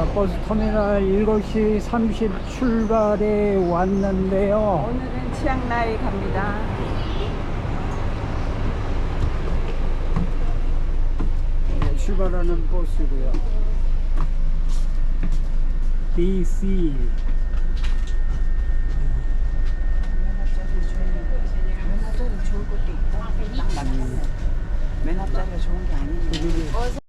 자, 버스 터미널 7시 30 출발에 왔는데요. 오늘은 치앙라이 갑니다. 네, 출발하는 버스고요. DC. 맨 앞자리 앞자리가 좋은 게 아니네. 그리고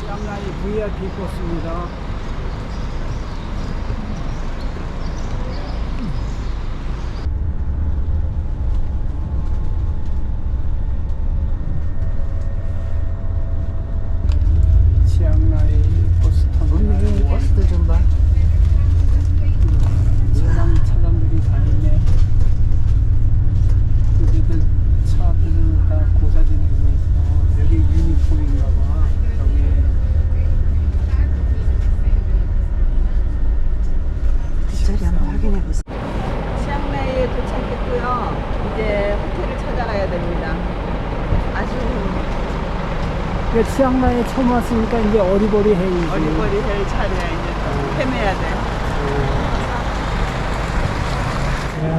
치앙라이 VIP 버스입니다. 치앙라이 버스 터미널 버스도 좀 봐. 사람 차량들이 다 있네. 여기들 차들은 다 고사 지내고 있어. 여기 유니폼인가 봐. 여기 뒷자리 한번 확인해 보세요. 치앙라이에 도착했고요. 이제 호텔을 찾아가야 됩니다. 아주 그 치앙라이에 처음 왔으니까 이제 어리버리해야지. 어리버리 할 차례야 이제 좀 헤매야 돼. 야,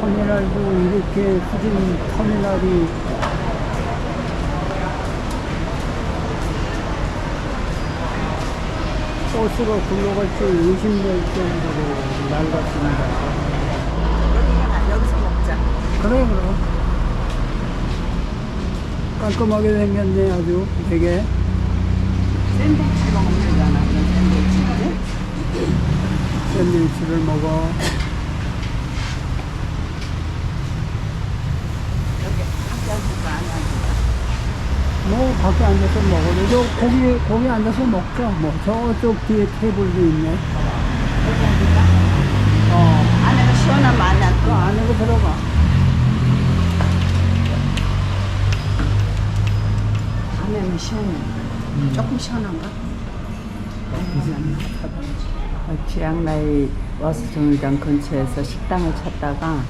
터미널도 이렇게 후진 터미널이 버스가 굴러갈 때 의심될 정도로 낡았습니다. 여기서 먹자. 그래 그럼 깔끔하게 생겼네 아주 되게 샌드위치가 먹는잖아. 그런 샌드위치. 샌드위치를 먹어 여기 밖에 앉을까 안에 앉을까? 뭐 밖에 앉아서 먹어도 저 거기 거기 앉아서 먹자 뭐 저쪽 뒤에 테이블도 있네 여기 앉을까? 어 안에가 시원하면 안에 그 앉고. 안으로 들어가 안에는 시원해. 조금 시원한가? 지앙라이 버스 정류장 근처에서 식당을 찾다가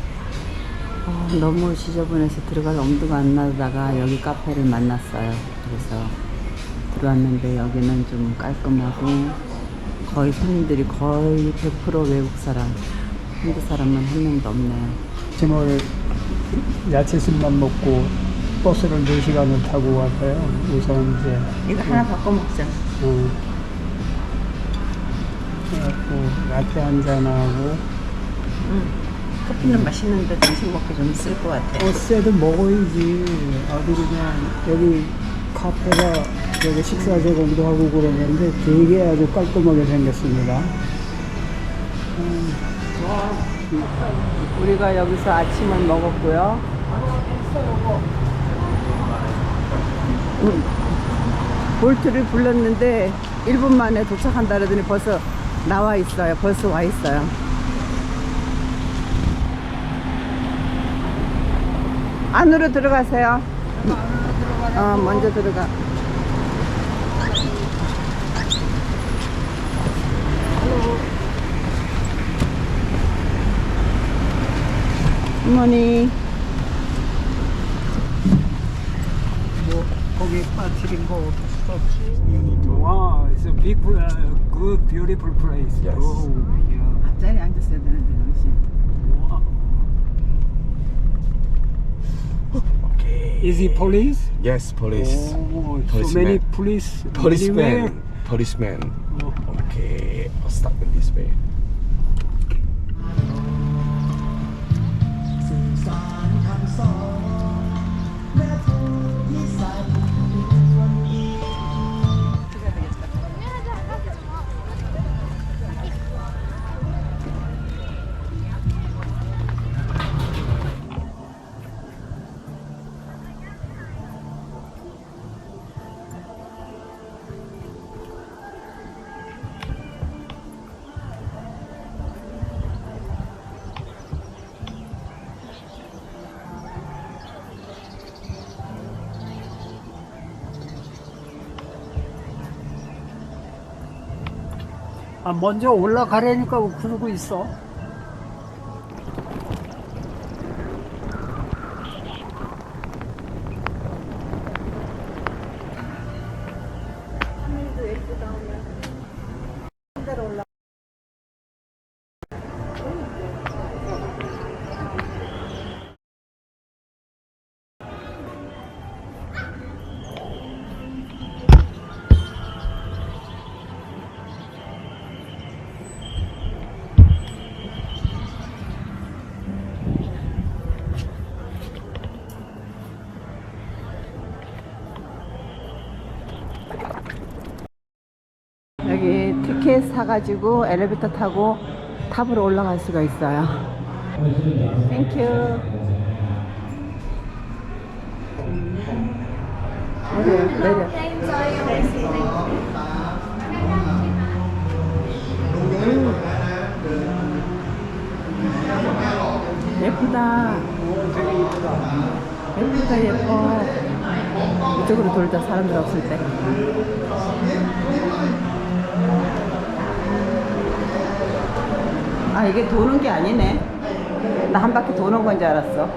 어, 너무 지저분해서 들어갈 엄두가 안 나다가 여기 카페를 만났어요. 그래서 들어왔는데 여기는 좀 깔끔하고 거의 손님들이 거의 100% 외국 사람, 한국 사람은 한 명도 없네요. 아침을 야채순만 먹고 버스를 4시간을 타고 왔어요 우선 이제 이거 하나 바꿔 먹자. 어. 그래갖고 라떼 한잔하고 응. 커피는 맛있는데 점심 먹기 좀 있을 것 같아. 버스에도 먹어야지 어디 그냥 여기 카페가 여기 식사 제공도 하고 그러는데 되게 아주 깔끔하게 생겼습니다 음, 우리가 여기서 아침을 먹었고요. 음. 볼트를 불렀는데 1분 만에 도착한다 그러더니 벌써 나와 있어요. 벌써 와 있어요. 안으로 들어가세요. 어, 먼저 들어가. 어머니. 빠뜨린 거 어쩔 수 없지 와 it's a big uh, good beautiful place Yes. oh, yeah. 앞자리에 앉았어야 되는데, 당신. wow. Okay. is he police? Yes, police. Oh, so Policeman. many police everywhere. Policeman. Policeman. Oh. Okay, I'll start in this way. 아, 먼저 올라가려니까 그러고 있어. 티켓 사가지고 엘리베이터 타고 탑으로 올라갈 수가 있어요. 땡큐. 예쁘다. 예쁘다, 예뻐. 이쪽으로 돌자, 사람들 없을 때. 아 이게 도는 게 아니네. 나 한 바퀴 도는 건 줄 알았어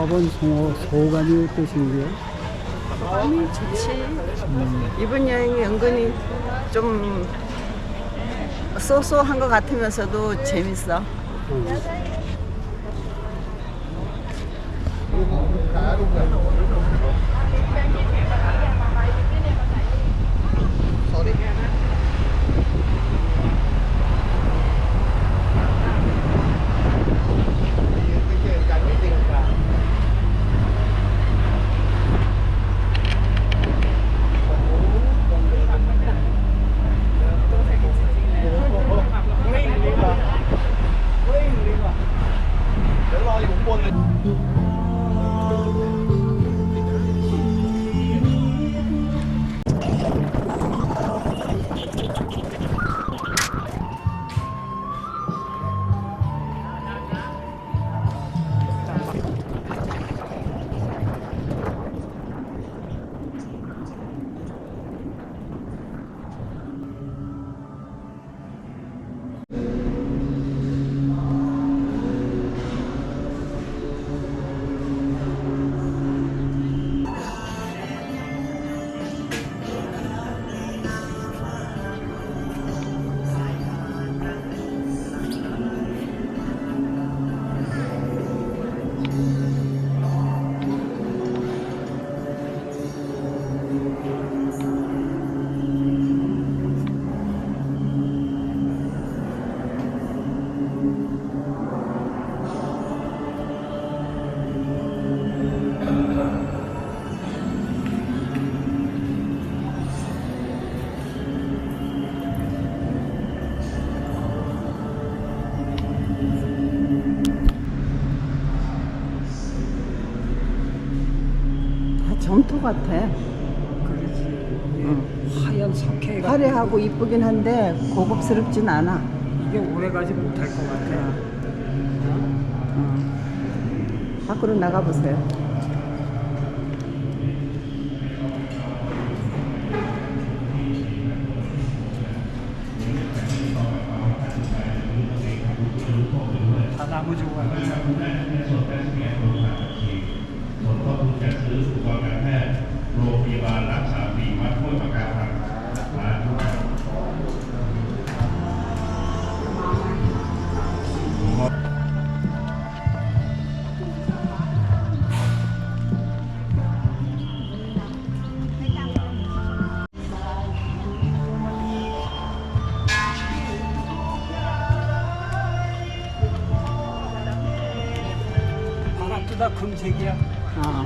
4번 송어 소감이 어떠신가요? 마음이 좋지. 이번 여행이 은근히 좀 쏘쏘한 것 같으면서도 재밌어. 음. 것 같아. 그렇지. 응. 하얀 석회가 화려하고 이쁘긴 한데 고급스럽진 않아. 이게 오래가지 못할 것 같아. 응. 밖으로 나가보세요. 바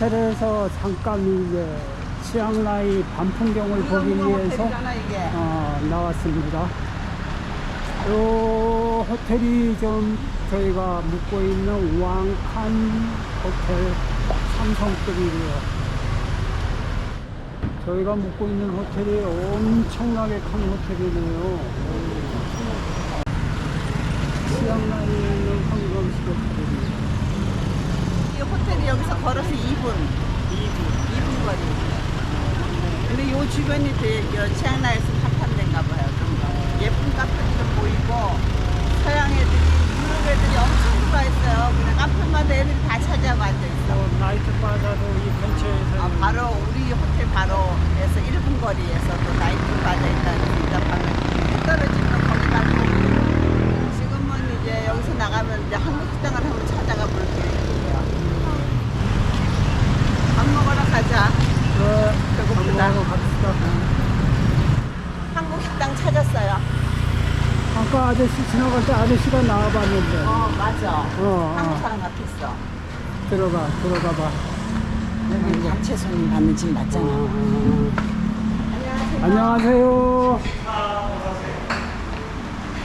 호텔에서 잠깐 이제 치앙라이 밤풍경을 보기 위해서 어, 나왔습니다. 요 호텔이 좀 저희가 묵고 있는 왕칸 호텔 삼성급이고요. 저희가 묵고 있는 호텔이 엄청나게 큰 호텔이네요. 치앙라이에 있는 황금식 이 호텔이 여기서 걸어서 2분. 2분. 2분 거리. 근데 요 주변이 되게 치앙라에서 핫한 데인가 봐요. 좀 예쁜 카페도 보이고 서양 애들이 유럽 애들이 엄청 들어와 있어요. 그냥 카페마다 애들이 다 찾아가 앉아 있어. 또 나이트 바자도 이 근처에서 아, 바로 우리 호텔 바로에서 1분 거리에서 또 나이트 바자 있다는 대답하면 떨어지면 거기 가고 지금은 이제 여기서 나가면 이제 한국 식당을 한번 찾아가 볼 계획이에요. 밥 먹으러 가자. 네, 배고프다. 먹으러 갑시다. 한국 식당 찾았어요. 아저씨 지나갈 때 아저씨가 나와봤는데 어 맞아. 어, 한국 어. 사람 같았어. 들어가 들어가 봐. 여기 단체 손님 받는 집 맞잖아. 어, 안녕하세요.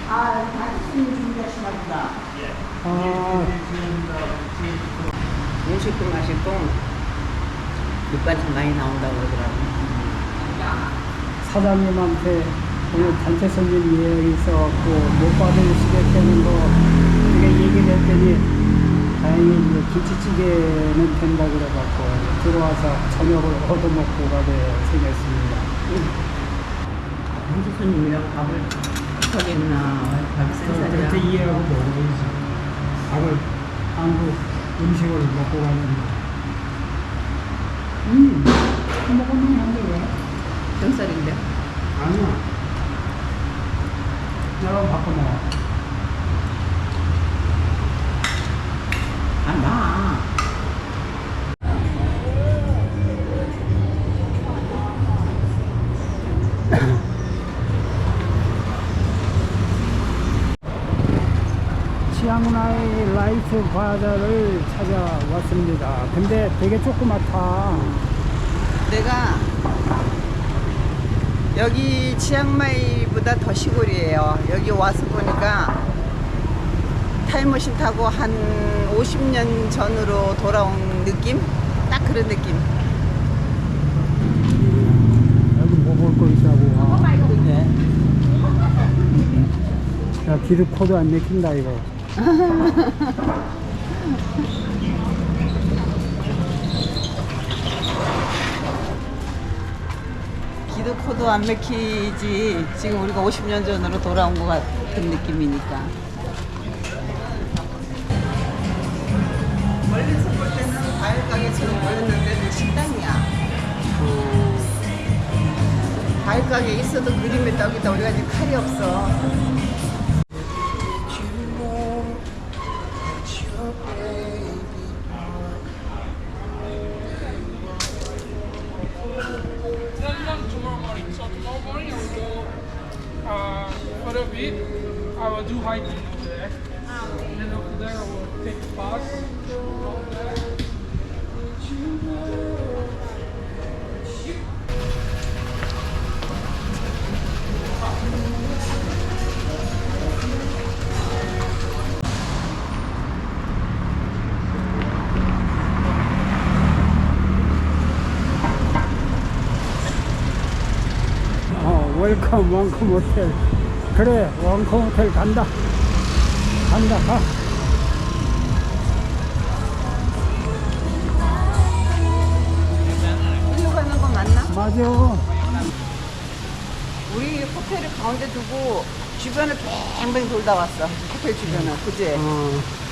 아 단체 손님 준비하시나 보다. 아, 음식도 맛있고 밑반찬 많이 나온다고 그러더라고. 사장님한테 오늘 단체 손님 예약이 있어갖고 못 받으시겠다는 거 이렇게 얘기를 했더니 다행히 이제 김치찌개는 된다 그래갖고 들어와서 저녁을 얻어먹고 가게 생겼습니다. 한주 손님이랑 밥을 하겠나. 그렇게 이해하고 먹어야지. 밥을 한국 음식을 먹고 가는데. 음, 먹으면 한데 왜? 센살인데. 아니야. 내가 바꿔 먹어. 안 나. 치앙라이 라이트 바자를 찾아왔습니다. 근데 되게 조그맣다. 내가 여기 치앙마이보다 더 시골이에요. 여기 와서 보니까 타임머신 타고 한 50년 전으로 돌아온 느낌? 딱 그런 느낌. 여기 뭐 볼 거 있다고. 아, 어, 네. 야, 기름 코도 안 내킨다, 이거. 기도 코도 안 맥히지. 지금 우리가 50년 전으로 돌아온 것 같은 느낌이니까. 멀리서 볼 때는 과일 가게처럼 보였는데 식당이야. 과일 가게 있어도 그림의 떡이다. 우리가 지금 칼이 없어. little bit, I will do hiking over there. And then over there, I will take a bus oh, welcome, welcome hotel. 그래, 왕컴 호텔 간다. 간다, 가. 일로 가는 건 맞나? 맞아. 우리 호텔을 가운데 두고 주변을 뱅뱅 돌다 왔어. 호텔 주변을. 그지? 어.